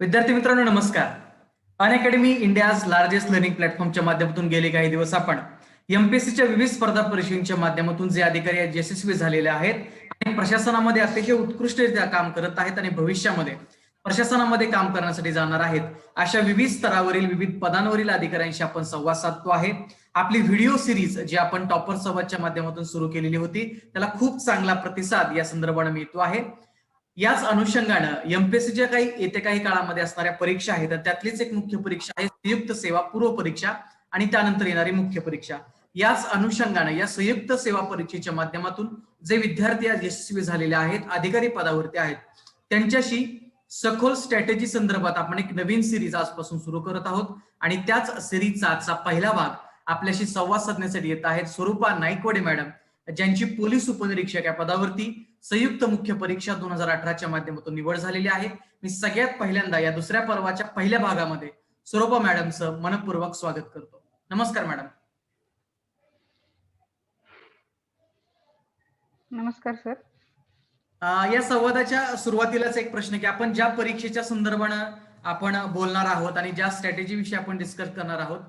विद्यार्थी मित्रांनो नमस्कार. Unacademy India's largest learning प्लॅटफॉर्मच्या माध्यमातून गेले काही दिवस आपण एमपीएससीच्या विविध स्पर्धा परीक्षांच्या माध्यमातून जे अधिकारी आहेत यशस्वी झालेले आहेत आणि प्रशासनामध्ये अतिशय उत्कृष्टरित्या काम करत आहेत आणि भविष्यामध्ये प्रशासनामध्ये काम करण्यासाठी जाणार आहेत. अशा विविध स्तरावरील विविध पदांवरील अधिकाऱ्यांशी आपण संवाद साधतो आहे. आपली व्हिडिओ सिरीज जी आपण टॉपर संवादच्या माध्यमातून सुरू केलेली होती त्याला खूप चांगला प्रतिसाद या संदर्भाने मिळतो आहे. याच अनुषंगानं एमपीएससीच्या काही येत्या काही काळामध्ये असणाऱ्या परीक्षा आहेत तर त्यातलीच एक मुख्य परीक्षा आहे संयुक्त सेवा पूर्व परीक्षा आणि त्यानंतर येणारी मुख्य परीक्षा. याच अनुषंगानं या संयुक्त सेवा परीक्षेच्या माध्यमातून जे विद्यार्थी आज यशस्वी झालेले आहेत अधिकारी पदावरती आहेत त्यांच्याशी सखोल स्ट्रॅटेजी संदर्भात आपण एक नवीन सिरीज आजपासून सुरू करत आहोत. आणि त्याच सिरीजचा आजचा पहिला भाग आपल्याशी संवाद साधण्यासाठी येत आहेत. स्वरूपा नाईकवडे मॅडम ज्यांची पोलीस उपनिरीक्षक या पदावरती संयुक्त मुख्य परीक्षा दोन हजार अठराच्या माध्यमातून निवड झालेली आहे. मी सगळ्यात पहिल्यांदा या दुसऱ्या पर्वाच्या पहिल्या भागामध्ये स्वरूपा मॅडमचं मनपूर्वक स्वागत करतो. नमस्कार मॅडम. नमस्कार सर. या संवादाच्या सुरुवातीलाच एक प्रश्न की आपण ज्या परीक्षेच्या संदर्भानं आपण बोलणार आहोत आणि ज्या स्ट्रॅटेजी विषयी आपण डिस्कस करणार आहोत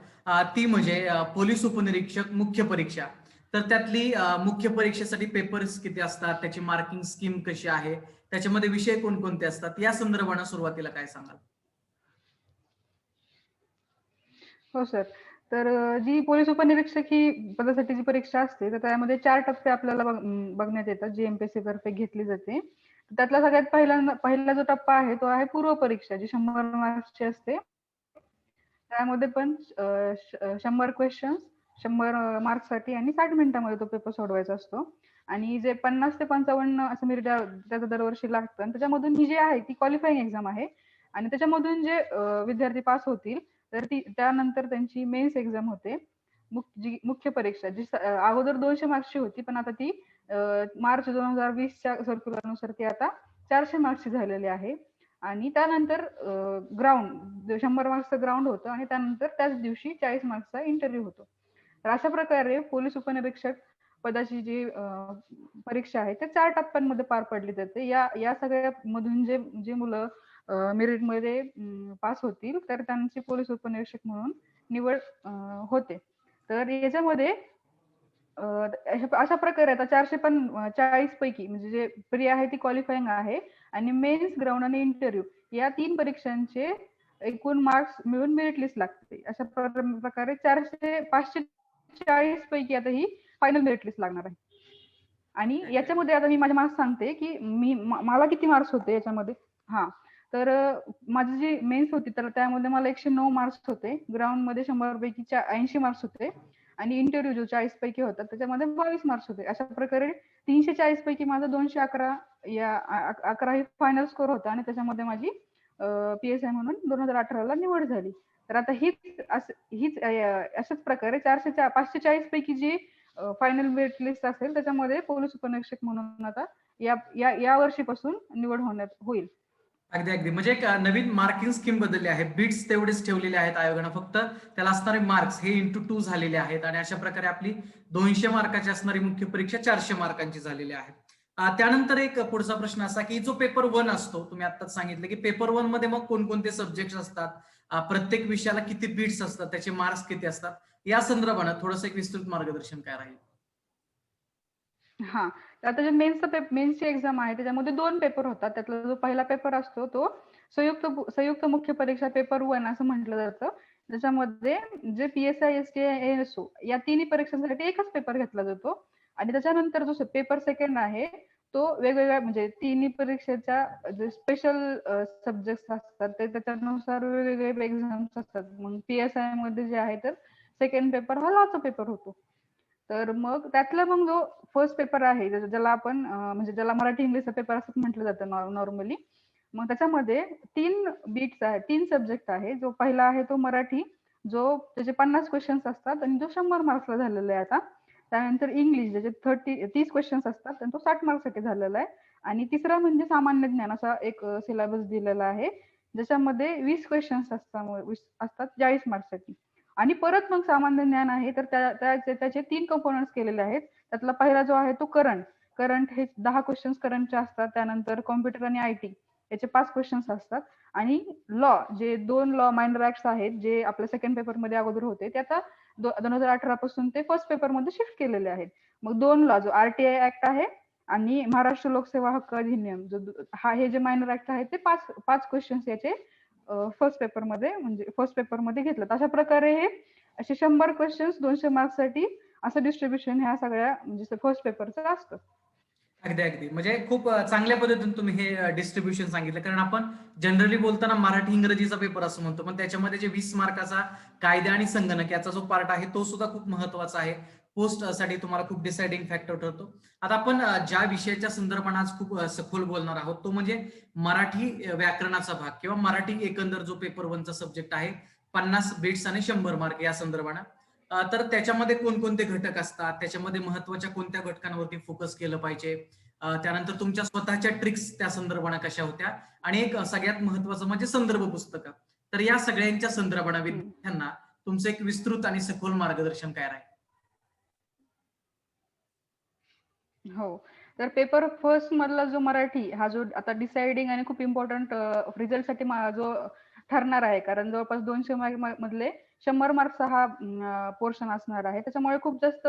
ती म्हणजे पोलीस उपनिरीक्षक मुख्य परीक्षा. तर त्यातली मुख्य परीक्षेसाठी पेपर्स किती असतात? त्याची मार्किंग स्कीम कशी आहे? त्याच्यामध्ये विषय कोणकोणते असतात? या संदर्भानं सुरुवातीला काय सांगाल? हो सर. तर जी पोलीस उपनिरीक्षक ही पदासाठी जी परीक्षा असते तर त्यामध्ये चार टप्पे आपल्याला बघण्यात येतात. जी एमपीएससी तर्फे घेतली जाते. त्यातला सगळ्यात पहिला पहिला जो टप्पा आहे तो आहे पूर्व परीक्षा जी शंभर मार्क्सची असते. त्यामध्ये पण शंभर क्वेश्चन शंभर मार्क्ससाठी आणि साठ मिनिटांमध्ये तो पेपर सोडवायचा असतो. आणि जे पन्नास ते पंचावन्न असं मी त्याचं दरवर्षी लागतं. आणि त्याच्यामधून ही जी आहे ती क्वालिफाईंग एक्झाम आहे. आणि त्याच्यामधून जे विद्यार्थी पास होतील तर ती त्यानंतर त्यांची मेन्स एक्झाम होते. जी मुख्य परीक्षा जी अगोदर दोनशे मार्क्सची होती पण आता ती मार्च दोन हजार वीसच्या सर्क्युलरनुसार ती आता चारशे मार्क्सची झालेली आहे. आणि त्यानंतर ग्राउंड शंभर मार्क्सचं ग्राउंड होतं आणि त्यानंतर त्याच दिवशी चाळीस मार्क्सचा इंटरव्ह्यू होतो. तर अशा प्रकारे पोलीस उपनिरीक्षक पदाची जी परीक्षा आहे ते चार टप्प्यांमध्ये पार पडली जाते. या या सगळ्या मधून जे जे मुलं मेरिटमध्ये पास होतील तर त्यांची पोलीस उपनिरीक्षक म्हणून निवड होते. तर याच्यामध्ये अशा प्रकारे आता चारशे पण चाळीस पैकी म्हणजे जे प्री आहे ती क्वालिफाईंग आहे. आणि मेन्स ग्राउंड आणि इंटरव्ह्यू या तीन परीक्षांचे एकूण मार्क्स मिळून मेरिट लिस्ट लागते. अशा प्रकारे चारशे पाचशे चाळीस पैकी आता ही फायनल मेरिट लिस्ट लागणार आहे. आणि याच्यामध्ये आता मी माझे मार्क्स सांगते की मी मला किती मार्क्स होते याच्यामध्ये? हा. तर माझी जी मेन्स होती तर त्यामध्ये मला एकशे नऊ मार्क्स होते. ग्राउंडमध्ये शंभर पैकी ऐंशी मार्क्स होते. आणि इंटरव्ह्यू जो चाळीस पैकी होता त्याच्यामध्ये बावीस मार्क्स होते. अशा प्रकारे तीनशे चाळीस पैकी माझा दोनशे अकरा या अकरा ही फायनल स्कोर होता आणि त्याच्यामध्ये माझी पी एस आय म्हणून दोन हजार अठराला निवड झाली. तर आता हीच हीच अशाच प्रकारे चारशे पाचशे चाळीस पैकी जी फायनल वेट लिस्ट असेल त्याच्यामध्ये पोलीस उपनिरीक्षक म्हणून आता या या या वर्षीपासून निवड होण्यात होईल. अगदी अगदी. म्हणजे एक नवीन मार्किंग स्कीम बदलली आहे. बिट्स तेवढेच ठेवलेले आहेत आयोगानं. फक्त त्याला असणारे मार्क्स हे इंटू टू झालेले आहेत. आणि अशा प्रकारे आपली दोनशे मार्काची असणारी मुख्य परीक्षा चारशे मार्कांची झालेली आहे. त्यानंतर एक पुढचा प्रश्न असा की जो पेपर वन असतो तुम्ही आताच सांगितलं की पेपर वनमध्ये मग कोणकोणते सब्जेक्ट असतात? प्रत्येक विषयाला किती बीट्स असतात? त्याचे मार्क्स किती असतात? या संदर्भानं थोडंसं एक विस्तृत मार्गदर्शन काय राहील हा. आता जे मेन्स मेन्सची एक्झाम आहे त्याच्यामध्ये दोन पेपर होतात. त्यातला जो पहिला पेपर असतो तो संयुक्त संयुक्त मुख्य परीक्षा पेपर वन असं म्हटलं जातं. त्याच्यामध्ये जे P S I S T S O या तिन्ही परीक्षांसाठी एकच पेपर घेतला जातो. आणि त्याच्यानंतर जो पेपर सेकंड आहे तो वेगवेगळ्या म्हणजे तिन्ही परीक्षेच्या जे स्पेशल सब्जेक्ट असतात ते त्याच्यानुसार वेगवेगळे एक्झाम्स असतात. मग पी एस आयमध्ये जे आहे तर सेकंड पेपर हा लाचा पेपर होतो. तर मग त्यातला मग जो फर्स्ट पेपर आहे ज्याला आपण म्हणजे ज्याला मराठी इंग्लिशचा पेपर असं म्हटलं जातं नॉर्मली मग त्याच्यामध्ये तीन बीट्स आहे तीन सब्जेक्ट आहे. जो पहिला आहे तो मराठी जो त्याचे पन्नास क्वेश्चन्स असतात आणि जो शंभर मार्क्सला झालेला आहे आता. त्यानंतर इंग्लिश ज्याचे थर्टी तीस क्वेश्चन्स असतात तो साठ मार्क्ससाठी झालेला आहे. आणि तिसरा म्हणजे सामान्य ज्ञान असा एक सिलेबस दिलेला आहे. ज्याच्यामध्ये वीस क्वेश्चन्स असतात वीस- असतात चाळीस मार्क्ससाठी आणि परत मग सामान्य ज्ञान आहे तर त्या- त्याचे त्याचे तीन कंपोनंट्स केलेले आहेत. त्यातला पहिला जो आहे तो करंट करंट हे दहा क्वेश्चन्स करंटचे असतात. त्यानंतर कॉम्प्युटर आणि आय टी याचे पाच क्वेश्चन्स असतात. आणि लॉ जे दोन लॉ माइनर ऍक्ट आहेत जे आपल्या सेकंड पेपरमध्ये अगोदर होते ते आता दोन हजार अठरा पासून ते फर्स्ट पेपरमध्ये शिफ्ट केलेले आहेत. मग दोन लॉ जो आरटीआय ऍक्ट आहे आणि महाराष्ट्र लोकसेवा हक्क अधिनियम जो हा हे जे मायनर ऍक्ट आहे ते पाच पाच क्वेश्चन्स याचे फर्स्ट पेपरमध्ये म्हणजे फर्स्ट पेपरमध्ये घेतलं अशा प्रकारे हे असे शंभर क्वेश्चन्स दोनशे मार्क्ससाठी असं डिस्ट्रीब्युशन ह्या सगळ्या म्हणजे फर्स्ट पेपरचं असतं. अगदी अगदी. म्हणजे खूप चांगल्या पद्धतीने तुम्ही हे डिस्ट्रीब्युशन सांगितलं. कारण आपण जनरली बोलताना मराठी इंग्रजीचा पेपर असं म्हणतो. पण त्याच्यामध्ये जे वीस मार्काचा कायदा आणि संगणक याचा जो पार्ट आहे तो सुद्धा खूप महत्त्वाचा आहे. पोस्टसाठी तुम्हाला खूप डिसाइडिंग फॅक्टर ठरतो. आता आपण ज्या विषयाच्या संदर्भात आज खूप सखोल बोलणार आहोत तो म्हणजे मराठी व्याकरणाचा भाग किंवा मराठी एकंदर जो पेपर वनचा सब्जेक्ट आहे पन्नास बिट्स आणि शंभर मार्क या संदर्भानं. तर त्याच्यामध्ये कोणकोणते घटक असतात? त्याच्यामध्ये महत्त्वाच्या कोणत्या घटकांवरती फोकस केलं पाहिजे? त्यानंतर तुमच्या स्वतःच्या ट्रिक्स त्या संदर्भानं कशा होत्या? आणि एक सगळ्यात महत्वाचं म्हणजे संदर्भ पुस्तकं. तर या सगळ्यांच्या संदर्भानं विद्यार्थ्यांना तुमचं एक विस्तृत आणि सखोल मार्गदर्शन काय राहील? हो. तर पेपर फर्स्ट मधला जो मराठी हा जो आता डिसाइडिंग आणि खूप इम्पॉर्टंट रिझल्टसाठी जो ठरणार आहे. कारण जवळपास दोनशे मधले शंभर मार्क्सचा हा पोर्शन असणार आहे. त्याच्यामुळे खूप जास्त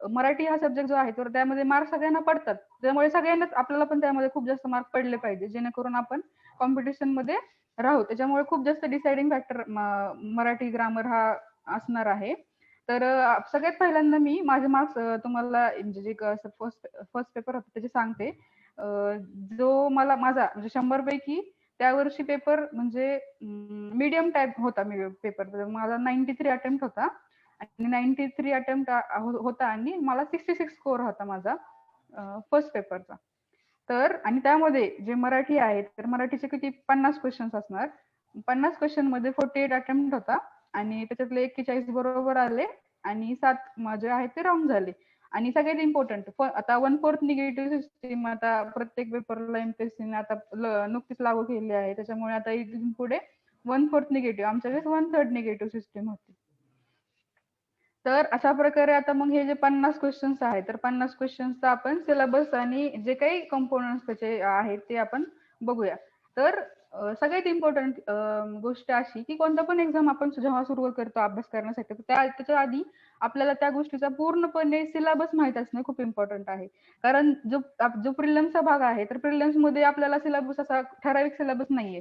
मराठी हा सब्जेक्ट जो आहे तर त्यामध्ये मार्क सगळ्यांना पडतात. त्यामुळे सगळ्यांनाच आपल्याला पण त्यामध्ये खूप जास्त मार्क पडले पाहिजे जेणेकरून आपण कॉम्पिटिशनमध्ये राहू. त्याच्यामुळे खूप जास्त डिसाइडिंग फॅक्टर मराठी ग्रामर हा असणार आहे. तर सगळ्यात पहिल्यांदा मी माझे मार्क्स तुम्हाला म्हणजे जे फर्स्ट फर्स्ट पेपर होता त्याचे सांगते. जो मला माझा म्हणजे शंभर पैकी त्या वर्षी पेपर म्हणजे मीडियम टाईप होता मी पेपर माझा नाईन्टी थ्री अटेम्प्ट होता. आणि नाईन्टी थ्री अटेम्प्ट होता आणि मला सिक्स्टी सिक्स स्कोर होता माझा फर्स्ट पेपरचा तर आणि त्यामध्ये जे मराठी आहे तर मराठीचे किती? पन्नास क्वेश्चन्स असणार. पन्नास क्वेश्चनमध्ये फोर्टी एट अटेम्प्ट होता. आणि त्याच्यातले एक्केचाळीस बरोबर आले. आणि सात माझे आहेत ते रॉंग झाले. आणि सगळ्यात इम्पॉर्टंट आता वन फोर्थ निगेटिव्ह सिस्टीम आता प्रत्येक पेपरला एमपीएससीने आता नुकतीच लागू केली आहे. त्याच्यामुळे आता इथून पुढे वन फोर्थ निगेटिव्ह आमच्या वेळेस वन थर्ड निगेटिव्ह सिस्टीम होती. तर अशा प्रकारे आता मग हे जे पन्नास क्वेश्चन्स आहेत तर पन्नास क्वेश्चन्सचा आपण सिलेबस आणि जे काही कंपोनंट्स त्याचे आहेत ते आपण बघूया. तर सगळ्यात इम्पॉर्टंट गोष्ट अशी की कोणता पण एक्झाम आपण जेव्हा सुरुवात करतो अभ्यास करण्यासाठी तर त्या त्याच्या आधी आपल्याला त्या गोष्टीचा पूर्णपणे सिलेबस माहीत असणे खूप इम्पॉर्टंट आहे. कारण जो जो प्रिलिम्सचा भाग आहे तर प्रिलिम्समध्ये आपल्याला सिलेबस असा ठराविक सिलेबस नाहीये.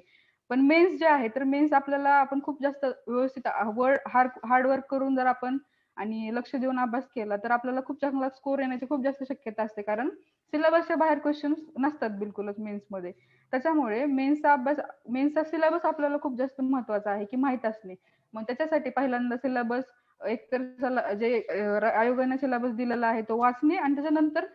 पण मेन्स जे आहे तर मेन्स आपल्याला आपण खूप जास्त व्यवस्थित हार्ड हार्डवर्क करून जर आपण आणि लक्ष देऊन अभ्यास केला तर आपल्याला खूप चांगला स्कोर येण्याची खूप जास्त शक्यता असते. कारण सिलेबसच्या बाहेर क्वेश्चन नसतात बिलकुलच मेन्समध्ये. त्याच्यामुळे मेन्सचा अभ्यास मेन्सचा सिलेबस आपल्याला खूप जास्त महत्त्वाचा आहे की माहीत असणे. मग त्याच्यासाठी पहिल्यांदा सिलेबस एकतर तर जे आयोगाने सिलेबस दिलेला आहे तो वाचणे आणि त्याच्यानंतर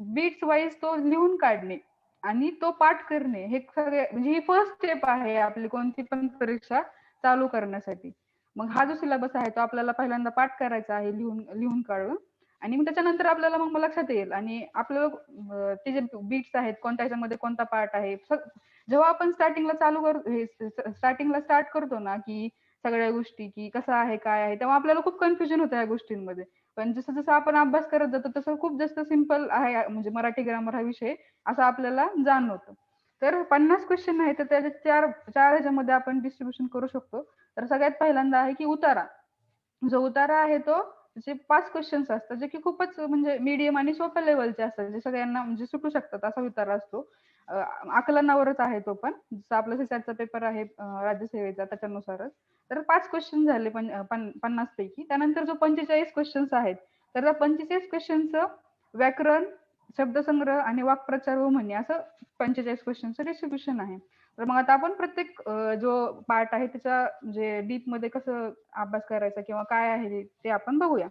बीट्स वाईज तो लिहून काढणे आणि तो पाठ करणे. हे सगळे म्हणजे ही फर्स्ट स्टेप आहे आपली कोणती पण परीक्षा चालू करण्यासाठी. मग हा जो सिलेबस आहे तो आपल्याला पहिल्यांदा पाठ करायचा आहे लिहून लिहून काढून. आणि मग त्याच्यानंतर आपल्याला मग लक्षात येईल आणि आपल्याला ते जे बीट्स आहेत कोणत्या याच्यामध्ये कोणता पार्ट आहे. जेव्हा आपण स्टार्टिंगला चालू कर स्टार्टिंगला स्टार्ट करतो ना की सगळ्या गोष्टी की कसं आहे काय आहे. तेव्हा आपल्याला खूप कन्फ्युजन होतं या गोष्टींमध्ये. पण जसं जसं आपण अभ्यास करत जातो तसं खूप जास्त सिंपल आहे म्हणजे मराठी ग्रामर हा विषय असं आपल्याला जाणवतं. तर पन्नास क्वेश्चन आहे तर त्याचे चार चार ह्याच्यामध्ये आपण डिस्ट्रीब्युशन करू शकतो. तर सगळ्यात पहिल्यांदा आहे की उतारा. जो उतारा आहे तो जे पाच क्वेश्चन्स असतात जे की खूपच म्हणजे मीडियम आणि सोप्या लेवलचे असतात जे सगळ्यांना म्हणजे सुटू शकतात असा विचार असतो. आकलनावरच आहे तो पण. जसं आपला सीसॅटचा पेपर आहे राज्यसेवेचा त्याच्यानुसारच. तर पाच क्वेश्चन झाले पण पन- पन्नास पैकी त्यानंतर जो पंचेचाळीस क्वेश्चन्स आहेत तर त्या पंचेचाळीस क्वेश्चनचं व्याकरण शब्दसंग्रह आणि वाक्प्रचार व म्हणे असं पंचेचाळीस क्वेश्चनचं डिस्ट्रीब्युशन आहे. तर मग आता आपण प्रत्येक जो पार्ट आहे त्याच्या म्हणजे डीपमध्ये कसं अभ्यास करायचा किंवा काय आहे ते- आपण बघूया.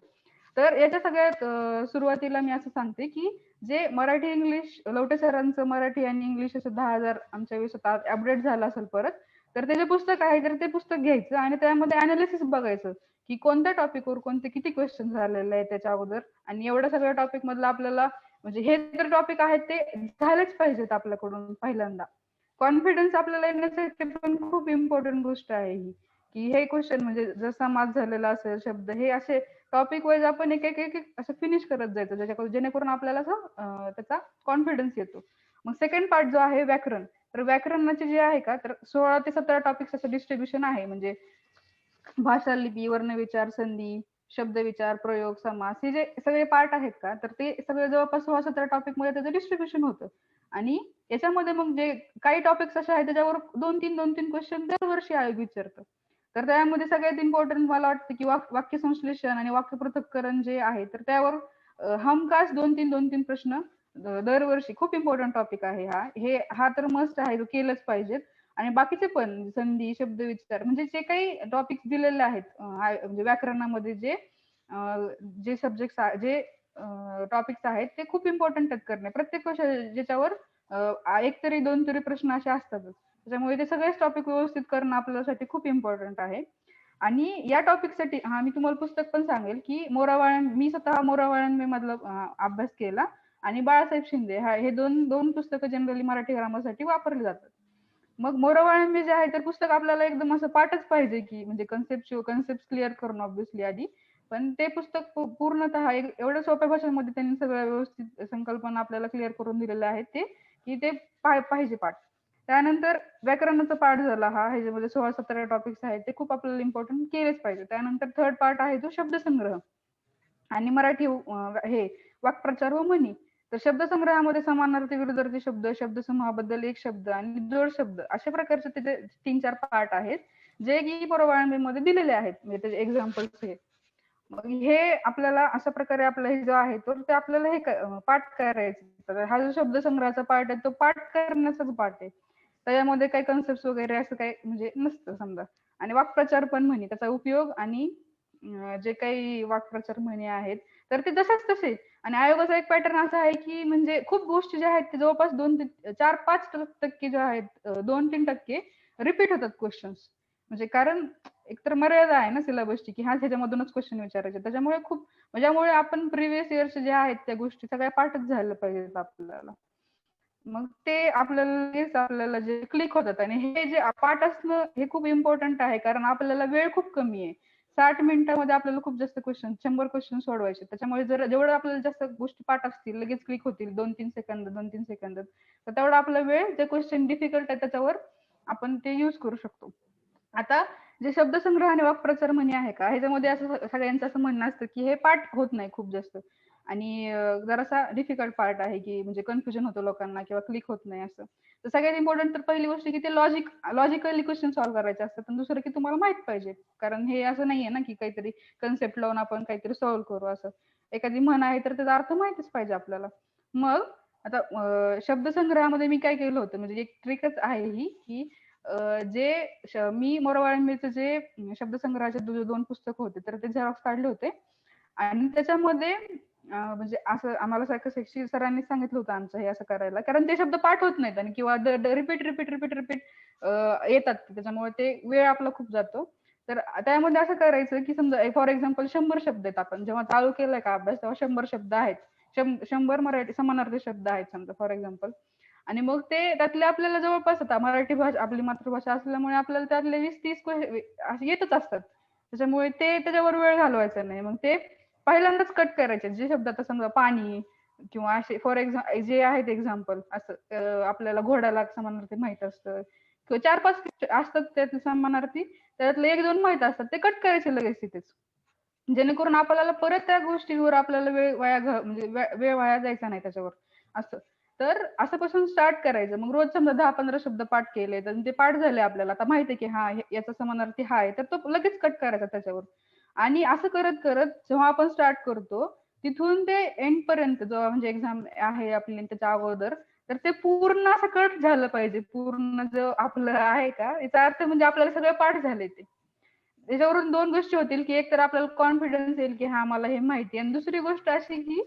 तर याच्या सगळ्यात सुरुवातीला मी असं सांगते की जे मराठी इंग्लिश लवटे सरांचं मराठी आणि इंग्लिश असं दहा हजार आमच्या वेळेस होता अपडेट झालं असेल परत तर ते जे पुस्तक आहे तर ते पुस्तक घ्यायचं आणि त्यामध्ये अनालिसिस बघायचं की कोणत्या टॉपिकवर कोणते किती क्वेश्चन झालेले आहे त्याच्या अगोदर आणि एवढ्या सगळ्या टॉपिक मधलं आपल्याला म्हणजे हे तर टॉपिक आहेत ते झालेच पाहिजेत आपल्याकडून पहिल्यांदा. कॉन्फिडन्स आपल्याला येण्यासाठी पण खूप इम्पॉर्टंट गोष्ट आहे ही की हे क्वेश्चन म्हणजे जसा मात झालेला असेल शब्द हे असे टॉपिक वाईज आपण एक एक एक एक असं फिनिश करत जायचं ज्याच्याकडून जेणेकरून आपल्याला असं त्याचा कॉन्फिडन्स येतो. मग सेकंड पार्ट जो आहे व्याकरण. तर व्याकरणाचे जे आहे का तर सोळा ते सतरा टॉपिक्स असं डिस्ट्रीब्युशन आहे. म्हणजे भाषा लिपी वर्ण विचार संधी शब्द विचार प्रयोग समास हे जे सगळे पार्ट आहेत का? तर ते सगळे जवळपास सोळा सतरा टॉपिकमध्ये त्याचं डिस्ट्रीब्युशन होतं. आणि याच्यामध्ये मग जे काही टॉपिक्स असे आहेत त्याच्यावर दोन तीन दोन तीन क्वेश्चन दरवर्षी आयोग विचारतं. तर त्यामध्ये सगळ्यात इम्पॉर्टंट मला वाटतं की वाक- वाक्य संश्लेषण आणि वाक्य पृथक्करण जे आहे तर त्यावर हमखास दोन तीन दोन तीन प्रश्न दरवर्षी खूप इम्पॉर्टंट टॉपिक आहे हा. हे हा तर मस्ट आहे तो केलंच पाहिजे आणि बाकीचे पण संधी शब्द विचार म्हणजे जे काही टॉपिक्स दिलेले आहेत म्हणजे व्याकरणामध्ये जे जे सब्जेक्ट जे टॉपिक्स आहेत ते खूप इम्पॉर्टंट आहेत करणे. प्रत्येक वर्ष ज्याच्यावर एक तरी दोन तरी प्रश्न असे असतातच. त्याच्यामुळे ते सगळेच टॉपिक व्यवस्थित करणं आपल्यासाठी खूप इम्पॉर्टंट आहे. आणि या टॉपिकसाठी हा मी तुम्हाला पुस्तक पण सांगेल की मोरावाळण मी स्वतः मोरावाळण मधला अभ्यास केला. आणि बाळासाहेब शिंदे हा हे दोन दोन पुस्तकं जनरली मराठी ग्रामरसाठी वापरली जातात. मग मोरावाळंबे जे आहे तर पुस्तक आपल्याला एकदम असं पाठच पाहिजे की म्हणजे कन्सेप्ट कन्सेप्ट क्लिअर करून ऑब्विसली आधी. पण ते पुस्तक पूर्णतः एवढ्या सोप्या भाषेमध्ये त्यांनी सगळ्या व्यवस्थित संकल्पना आपल्याला क्लिअर करून दिलेल्या आहेत ते की ते पाहिजे पाठ. त्यानंतर व्याकरणाचा पाठ झाला हा ह्याच्यामध्ये सोळा सतरा टॉपिक्स आहेत ते खूप आपल्याला इम्पॉर्टंट केलेच पाहिजे. त्यानंतर थर्ड पार्ट आहे तो शब्दसंग्रह. आणि मराठी हे वाक्प्रचार व म्हणी. तर शब्दसंग्रहामध्ये समानार्थी विरुद्धार्थी शब्द शब्दसमूहाबद्दल एक शब्द आणि जोड शब्द अशा प्रकारचे त्याचे तीन चार पार्ट आहेत जे की मध्ये दिलेले आहेत. म्हणजे त्याचे एक्झाम्पल्स हे. मग हे आपल्याला अशा प्रकारे आपला हे जो आहे तो ते आपल्याला हे पाठ करायचं. तर हा जो शब्दसंग्रहाचा पार्ट आहे तो पाठ करण्याचाच पाठ आहे. त्याच्यामध्ये काही कन्सेप्ट वगैरे असं काही म्हणजे नसतं समजा. आणि वाक्प्रचार पण म्हणे त्याचा उपयोग आणि जे काही वाक्प्रचार म्हणे आहेत तर ते जसेच तसे आणि आयोगाचा एक पॅटर्न असा आहे की म्हणजे खूप गोष्टी ज्या आहेत ते जवळपास दोन ते चार पाच टक्के जे आहेत दोन तीन टक्के रिपीट होतात क्वेश्चन्स म्हणजे कारण एकतर मर्यादा आहे ना सिलेबसची की हा ह्याच्यामधूनच क्वेश्चन विचारायचे. त्याच्यामुळे खूप म्हणजे आपण प्रिव्हियस इयर्स जे आहेत त्या गोष्टी सगळ्या पाठच झाल्या पाहिजेत आपल्याला. मग ते आपल्याला आपल्याला जे क्लिक होतात. आणि हे जे पाठ असणं हे खूप इम्पॉर्टंट आहे कारण आपल्याला वेळ खूप कमी आहे. साठ मिनिटांमध्ये आपल्याला खूप जास्त क्वेश्चन शंभर क्वेश्चन सोडवायचे. त्याच्यामुळे जर जेवढं आपल्याला जास्त गोष्टी पाठ असतील लगेच क्लिक होतील दोन तीन सेकंद दोन तीन सेकंद तर तेवढा आपला वेळ जे क्वेश्चन डिफिकल्ट आहे त्याच्यावर आपण ते युज करू शकतो. आता जे शब्दसंग्रह आणि वाक्प्रचार म्हणे आहे का ह्याच्यामध्ये असं सगळ्यांचं असं म्हणणं असतं की हे पाठ होत नाही खूप जास्त. आणि जरासा डिफिकल्ट पार्ट आहे की म्हणजे कन्फ्युजन होतं लोकांना किंवा क्लिक होत नाही असं. तर सगळ्यात इम्पॉर्टंट तर पहिली गोष्ट की ते लॉजिक लॉजिकली क्वेश्चन सॉल्व्ह करायचे असतात. आणि दुसरं की तुम्हाला माहीत पाहिजे. कारण हे असं नाहीये ना की काहीतरी कन्सेप्ट लावून आपण काहीतरी सॉल्व्ह करू असं. एखादी म्हण आहे तर त्याचा अर्थ माहितीच पाहिजे आपल्याला. मग आता शब्दसंग्रहामध्ये मी काय केलं होतं? म्हणजे एक ट्रिकच आहे ही की जे मी मोरवाळंबीचं जे शब्दसंग्रहाचे दोन पुस्तक होते तर ते झेरॉक्स काढले होते. आणि त्याच्यामध्ये म्हणजे असं आम्हाला सारखं शिक्षक सरांनी सांगितलं होतं आमचं हे असं करायला. कारण ते शब्द पाठ होत नाहीत आणि किंवा रिपीट रिपीट रिपीट रिपीट येतात. त्याच्यामुळे ते वेळ आपला खूप जातो. तर त्यामध्ये असं करायचं की समजा फॉर एक्झाम्पल शंभर शब्द आहेत आपण. जेव्हा चालू केलाय का अभ्यास तेव्हा शंभर शब्द आहेत. शंभर मराठी समानार्थी शब्द आहेत समजा फॉर एक्झाम्पल आणि मग ते त्यातले आपल्याला जवळपास आता मराठी भाषा आपली मातृभाषा असल्यामुळे आपल्याला त्यातले वीस तीस येतच असतात. त्याच्यामुळे ते त्याच्यावर वेळ घालवायचा नाही. मग ते पहिल्यांदाच कट करायचे. जे शब्द आता समजा पाणी किंवा असे फॉर एक्झाम्पल जे आहेत एक्झाम्पल असं आपल्याला घोड्याला समानार्थी माहीत असतं. किंवा चार पाच असतात त्यातले समानार्थी त्यातले एक दोन माहीत असतात ते कट करायचे लगेच तिथेच. जेणेकरून आपल्याला परत त्या गोष्टीवर आपल्याला वेळ वाया म्हणजे वेळ वाया जायचा नाही त्याच्यावर. असं. तर असंपासून स्टार्ट करायचं. मग रोज समजा दहा पंधरा शब्द पाठ केले तर ते पाठ झाले आपल्याला आता माहिती आहे की हा याचा समानार्थी हा आहे तर तो लगेच कट करायचा त्याच्यावर. आणि असं करत करत जेव्हा आपण स्टार्ट करतो तिथून ते एंड पर्यंत जेव्हा म्हणजे एक्झाम आहे आपली त्याच्या अगोदर तर ते पूर्ण असं कट झालं पाहिजे. पूर्ण जो आपलं आहे का याचा अर्थ म्हणजे आपल्याला सगळे पाठ झाले ते. त्याच्यावरून दोन गोष्टी होतील की एक तर आपल्याला कॉन्फिडन्स येईल की हा मला हे माहिती आणि दुसरी गोष्ट अशी की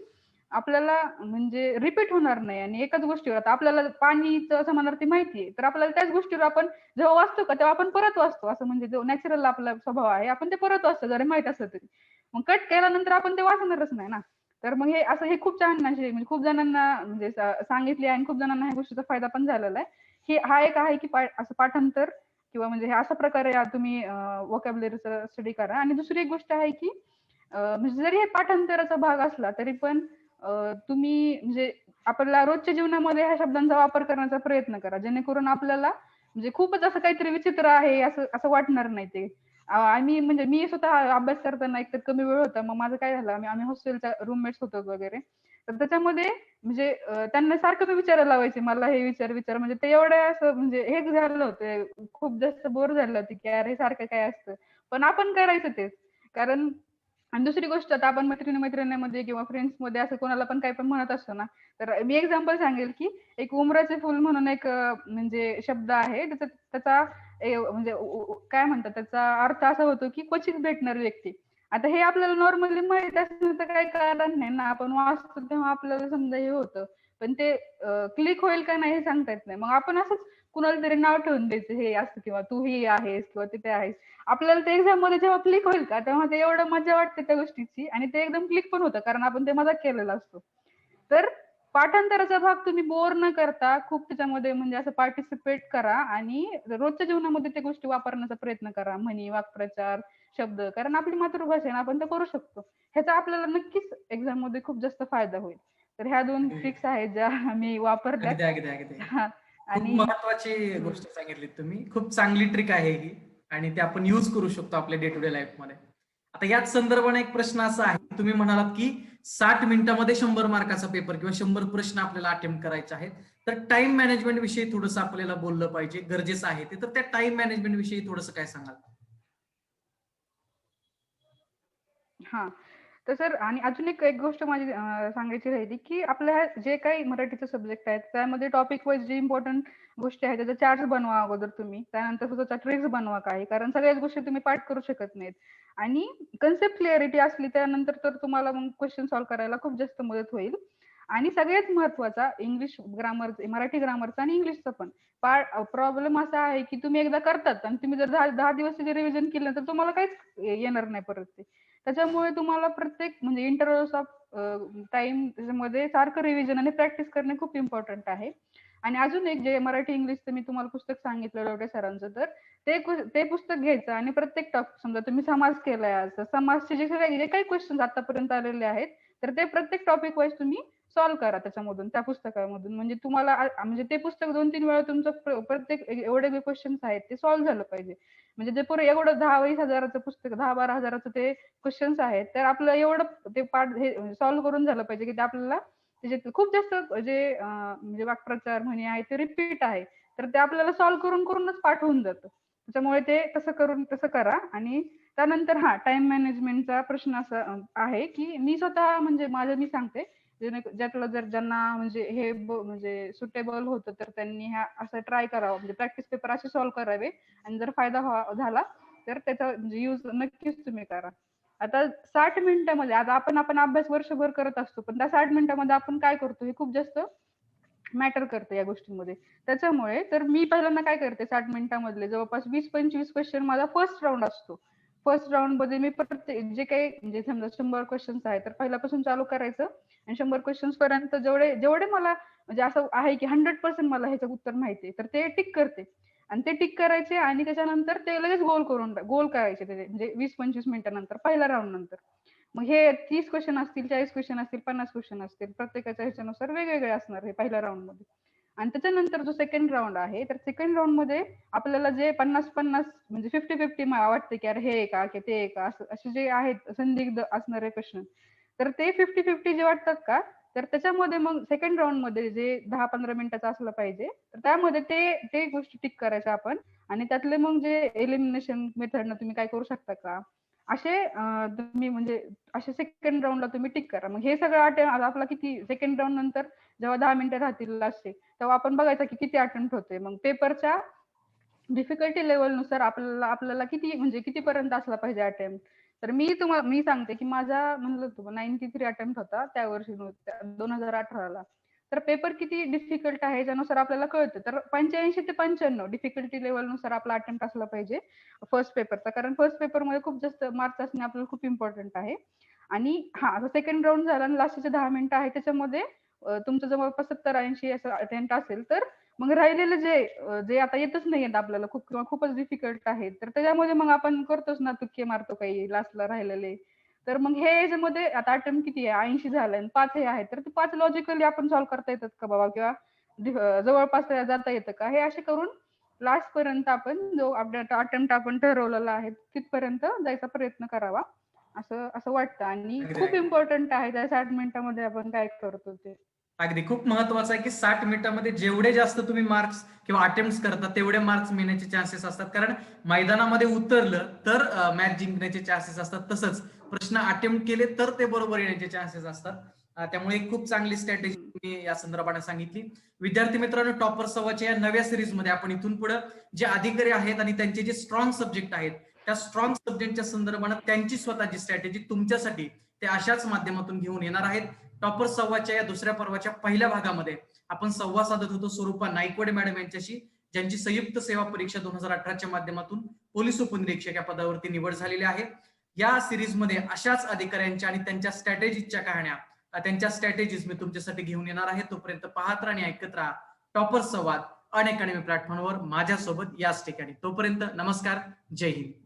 आपल्याला म्हणजे रिपीट होणार नाही आणि एकाच गोष्टीवर. आता आपल्याला पाणीचं समानार्थी माहिती आहे तर आपल्याला त्याच गोष्टीवर आपण जेव्हा वाचतो का तेव्हा आपण परत वाचतो. असं म्हणजे जो नॅचरल आपला स्वभाव आहे आपण ते परत वाचतो जरी माहीत असलं तरी. मग कट केल्यानंतर आपण ते वाचणारच नाही ना. तर मग हे असं हे खूप छान असे म्हणजे खूप जणांना म्हणजे सांगितले आणि खूप जणांना ह्या गोष्टीचा फायदा पण झालेला आहे. हे हा एक आहे की असं पाठांतर किंवा म्हणजे हे अशा प्रकारे तुम्ही वोकॅबलरीचा स्टडी करा. आणि दुसरी एक गोष्ट आहे की म्हणजे जरी हे पाठांतराचा भाग असला तरी पण तुम्ही म्हणजे आपल्याला रोजच्या जीवनामध्ये ह्या शब्दांचा वापर करण्याचा प्रयत्न करा. जेणेकरून आपल्याला म्हणजे खूपच असं काहीतरी विचित्र आहे असं असं वाटणार नाही ते. आम्ही म्हणजे मी स्वतः अभ्यास करताना एक तर कमी वेळ होता मग माझं काय झालं आम्ही आम्ही हॉस्टेलच्या रूममेट्स होतो वगैरे. तर त्याच्यामध्ये म्हणजे त्यांना सारखं मी विचारायला लावायचे मला हे विचार विचार. म्हणजे ते एवढं असं म्हणजे हे झालं होतं खूप जास्त बोर झालं होतं की अरे सारखं काय असतं. पण आपण करायचं तेच. कारण आणि दुसरी गोष्ट आता आपण मैत्रिणी मैत्रिणीमध्ये किंवा फ्रेंड्समध्ये असं कोणाला पण काही पण म्हणत असतो ना तर मी एक्झाम्पल सांगेल की एक उमराचे फुल म्हणून एक म्हणजे शब्द आहे त्याचा त्याचा म्हणजे काय म्हणतात त्याचा अर्थ असा होतो की क्वचित भेटणारी व्यक्ती. आता हे आपल्याला नॉर्मली माहीत असण्याचं काही कारण नाही ना आपण वाचतो तेव्हा आपल्याला समजा हे होतं. पण ते क्लिक होईल का नाही हे सांगता येत नाही. मग आपण असंच कुणाला तरी नाव ठेवून द्यायचं हे असं किंवा तू ही आहेस किंवा तिथे आहेस. आपल्याला ते एक्झाममध्ये जेव्हा क्लिक होईल का तेव्हा ते एवढं मजा वाटते त्या गोष्टीची आणि ते एकदम क्लिक पण होतं कारण आपण ते मजाक केलेला असतो. तर पाठांतराचा भाग तुम्ही बोर न करता खूप त्याच्यामध्ये म्हणजे असं पार्टिसिपेट करा आणि रोजच्या जीवनामध्ये त्या गोष्टी वापरण्याचा प्रयत्न करा म्हणी वाक्प्रचार शब्द कारण आपली मातृभाषा आहे आपण ते करू शकतो. ह्याचा आपल्याला नक्कीच एक्झाममध्ये खूप जास्त फायदा होईल. तर ह्या दोन. ट्रिक्स आहेत ज्या मी वापरल्या आणि महत्वाची गोष्ट सांगितली तुम्ही. खूप चांगली ट्रिक आहे ही आणि ते आपण युज करू शकतो आपल्या डे टू डे लाईफमध्ये. आता याच संदर्भाने एक प्रश्न असा आहे. तुम्ही म्हणालात की साठ मिनिटामध्ये शंभर मार्काचा पेपर किंवा शंभर प्रश्न आपल्याला अटेम्प्ट करायचे आहेत. तर टाइम मॅनेजमेंट विषयी थोडंसं आपल्याला बोललं पाहिजे. गरजेचं आहे ते. तर त्या टाइम मॅनेजमेंट विषयी थोडंसं काय सांगाल? हा. तर सर आणि अजून एक एक गोष्ट माझी अं, सांगायची राहिली की आपल्या जे काही मराठीचे सब्जेक्ट आहेत त्यामध्ये टॉपिक वाईज जे इम्पॉर्टंट गोष्टी आहेत त्याचा चार्ट बनवा अगोदर तुम्ही. त्यानंतर स्वतःचा ट्रिक्स बनवा काही कारण सगळ्याच गोष्टी तुम्ही पाठ करू शकत नाहीत. आणि कन्सेप्ट क्लिअरिटी असली त्यानंतर तर तुम्हाला मग क्वेश्चन सॉल्व्ह करायला खूप जास्त मदत होईल. आणि सगळ्यात महत्त्वाचा इंग्लिश ग्रामर मराठी ग्रामरचा आणि इंग्लिशचा पण. प्रॉब्लेम असा आहे की तुम्ही एकदा करतात आणि तुम्ही जर दहा दहा दिवस रिव्हिजन केलं तर तुम्हाला काहीच येणार नाही परत ते. त्याच्यामुळे तुम्हाला प्रत्येक म्हणजे इंटरव्ह्यूस ऑफ टाइम त्याच्यामध्ये सारखं रिव्हिजन आणि प्रॅक्टिस करणे खूप इम्पॉर्टंट आहे. आणि अजून एक जे मराठी इंग्लिशचं मी तुम्हाला पुस्तक सांगितलं लवडे सरांचं तर ते ते पुस्तक घ्यायचं आणि प्रत्येक टॉप समजा तुम्ही समाज केलाय आज समाजचे जे सगळे जे काही क्वेश्चन आतापर्यंत आलेले आहेत तर ते प्रत्येक टॉपिक वाईज तुम्ही सॉल्व्ह करा त्याच्यामधून त्या पुस्तकामधून. म्हणजे तुम्हाला म्हणजे ते पुस्तक दोन तीन वेळा तुमचं प्रत्येक एवढे जे क्वेश्चन्स आहेत ते सॉल्व्ह झालं पाहिजे. म्हणजे जे पुरे एवढं दहा वीस हजाराचं पुस्तक दहा बारा हजाराचं ते क्वेश्चन्स आहेत तर आपलं एवढं ते पाठ हे सॉल्व्ह करून झालं पाहिजे की ते आपल्याला त्याच्यात खूप जास्त जे म्हणजे वाक्प्रचार म्हणे आहे ते रिपीट आहे. तर ते आपल्याला सॉल्व्ह करून करूनच पाठवून जातं. त्याच्यामुळे ते तसं करून तसं करा. आणि त्यानंतर हा टाइम मॅनेजमेंटचा प्रश्न असा आहे की मी स्वतः म्हणजे माझं मी सांगते जेणे ज्यातलं जर ज्यांना म्हणजे हे म्हणजे सुटेबल होतं तर त्यांनी ह्या असं ट्राय करावं. म्हणजे प्रॅक्टिस पेपर असे सॉल्व्ह करावे. आणि जर फायदा हो, झाला तर त्याचा म्हणजे यूज नक्कीच तुम्ही करा. आता साठ मिनिटामध्ये आता आपण आपण अभ्यास वर्षभर करत असतो पण त्या साठ मिनिटामध्ये आपण काय करतो हे खूप जास्त मॅटर करतं या गोष्टींमध्ये. त्याच्यामुळे तर मी पहिल्यांदा काय करते साठ मिनिटामधले जवळपास वीस पंचवीस क्वेश्चन माझा फर्स्ट राऊंड असतो. फर्स्ट राऊंडमध्ये मी प्रत्येक जे काही म्हणजे समजा शंभर क्वेश्चन्स आहे तर पहिल्यापासून चालू करायचं. आणि शंभर क्वेश्चन्स पर्यंत जेवढे जेवढे मला म्हणजे असं आहे की हंड्रेड पर्सेंट मला ह्याचं उत्तर माहिती आहे तर ते टिक करते. आणि ते टिक करायचे आणि त्याच्यानंतर ते लगेच गोल करून गोल करायचे त्याचे म्हणजे वीस पंचवीस मिनिटानंतर पहिल्या राऊंड नंतर. मग हे तीस क्वेश्चन असतील चाळीस क्वेश्चन असतील पन्नास क्वेश्चन असतील प्रत्येकाच्या ह्याच्यानुसार वेगवेगळे असणार हे पहिल्या राऊंडमध्ये. आणि त्याच्यानंतर जो सेकंड राऊंड आहे तर सेकंड राऊंडमध्ये आपल्याला जे पन्नास पन्नास म्हणजे फिफ्टी फिफ्टी वाटते की अरे हे का की ते का असं असे जे आहेत संदिग्ध असणारे प्रश्न. तर ते फिफ्टी फिफ्टी जे वाटतात का तर त्याच्यामध्ये मग सेकंड राऊंडमध्ये जे दहा पंधरा मिनिटाचं असलं पाहिजे तर त्यामध्ये ते ते गोष्टी टिक करायच्या आपण. आणि त्यातले मग जे एलिमिनेशन मेथडनं तुम्ही काय करू शकता का? असे तुम्ही म्हणजे असे सेकंड राऊंडला तुम्ही टिक करा. मग हे सगळं अटेम्प्ट आपला किती सेकंड राऊंड नंतर जेव्हा दहा मिनिटं राहतील लास्टचे तेव्हा आपण बघायचं की किती अटेम्प्ट होते मग पेपरच्या डिफिकल्टी लेवलनुसार आपल्याला आपल्याला किती म्हणजे कितीपर्यंत असला पाहिजे अटेम्प्ट तर मी तुम्हाला मी सांगते की माझा म्हणलं तुम्हाला नाईन्टी थ्री अटेम्प्ट होता त्या वर्षी दोन हजार अठराला. तर पेपर किती डिफिकल्ट आहे त्यानुसार आपल्याला कळतं. तर पंच्याऐंशी ते पंच्याण्णव डिफिकल्टी लेवलनुसार आपला अटेम्प्ट असला पाहिजे फर्स्ट पेपरचा कारण फर्स्ट पेपरमध्ये खूप जास्त मार्क्स असणे आपल्याला खूप इम्पॉर्टंट आहे. आणि हा सेकंड राऊंड झाला आणि लास्टचे दहा मिनिटं आहे. त्याच्यामध्ये तुमचं जवळपास सत्तर ऐंशी असं अटेम्प्ट असेल तर मग राहिलेलं जे जे आता येतच नाहीयेत आपल्याला खूप किंवा खूपच डिफिकल्ट आहेत. तर त्याच्यामध्ये मग आपण करतोच ना तुक्के मारतो काही लास्टला राहिलेले. तर मग हे याच्यामध्ये आता अटेम्प्ट किती आहे? ऐंशी झालंय आणि पाच हे आहे तर ते पाच लॉजिकली आपण सॉल्व्ह करता येतात का बाबा? किंवा जवळपास जाता येतं का? हे असे करून लास्ट पर्यंत आपण जो अटेम्प्ट आपण ठरवलेला आहे तिथपर्यंत जायचा प्रयत्न करावा. असं असं वाटतं. आणि खूप. इम्पॉर्टंट आहे. त्या साठ मिनिटामध्ये आपण काय करतो ते? अगदी खूप महत्वाचं आहे की साठ मिनिटांमध्ये जेवढे जास्त तुम्ही मार्क्स किंवा अटेम्प्ट करता तेवढे मार्क्स मिळण्याचे चान्सेस असतात. कारण मैदानामध्ये उतरलं तर मॅच जिंकण्याचे चान्सेस असतात. तसंच प्रश्न अटेम्प्ट केले तर ते बरोबर येण्याचे चान्सेस असतात. त्यामुळे खूप चांगली स्ट्रॅटेजी तुम्ही या संदर्भाने सांगितली. विद्यार्थी मित्रांनो टॉपर सव्वाच्या या नव्या सिरीजमध्ये आपण इथून पुढे जे अधिकारी आहेत आणि त्यांचे जे स्ट्रॉंग सब्जेक्ट आहेत त्या स्ट्रॉंग सब्जेक्टच्या संदर्भात त्यांची स्वतःची स्ट्रॅटेजी तुमच्यासाठी ते अशाच माध्यमातून घेऊन येणार आहेत. टॉपर सव्वाच्या या दुसऱ्या पर्वाच्या पहिल्या भागामध्ये आपण संवाद साधत होतो स्वरूपा नाईकवडे मॅडम यांच्याशी ज्यांची संयुक्त सेवा परीक्षा दोन हजार अठराच्या माध्यमातून पोलीस उपनिरीक्षक या पदावरती निवड झालेली आहे. या सिरीजमध्ये अशाच अधिकाऱ्यांच्या आणि त्यांच्या स्ट्रॅटेजीच्या कहाण्या त्यांच्या स्ट्रॅटेजीज मी तुमच्यासाठी घेऊन येणार आहे. तोपर्यंत पाहत राहा आणि ऐकत राहा टॉपर संवाद अन अकॅडमी प्लॅटफॉर्मवर माझ्यासोबत याच ठिकाणी. तोपर्यंत नमस्कार. जय हिंद.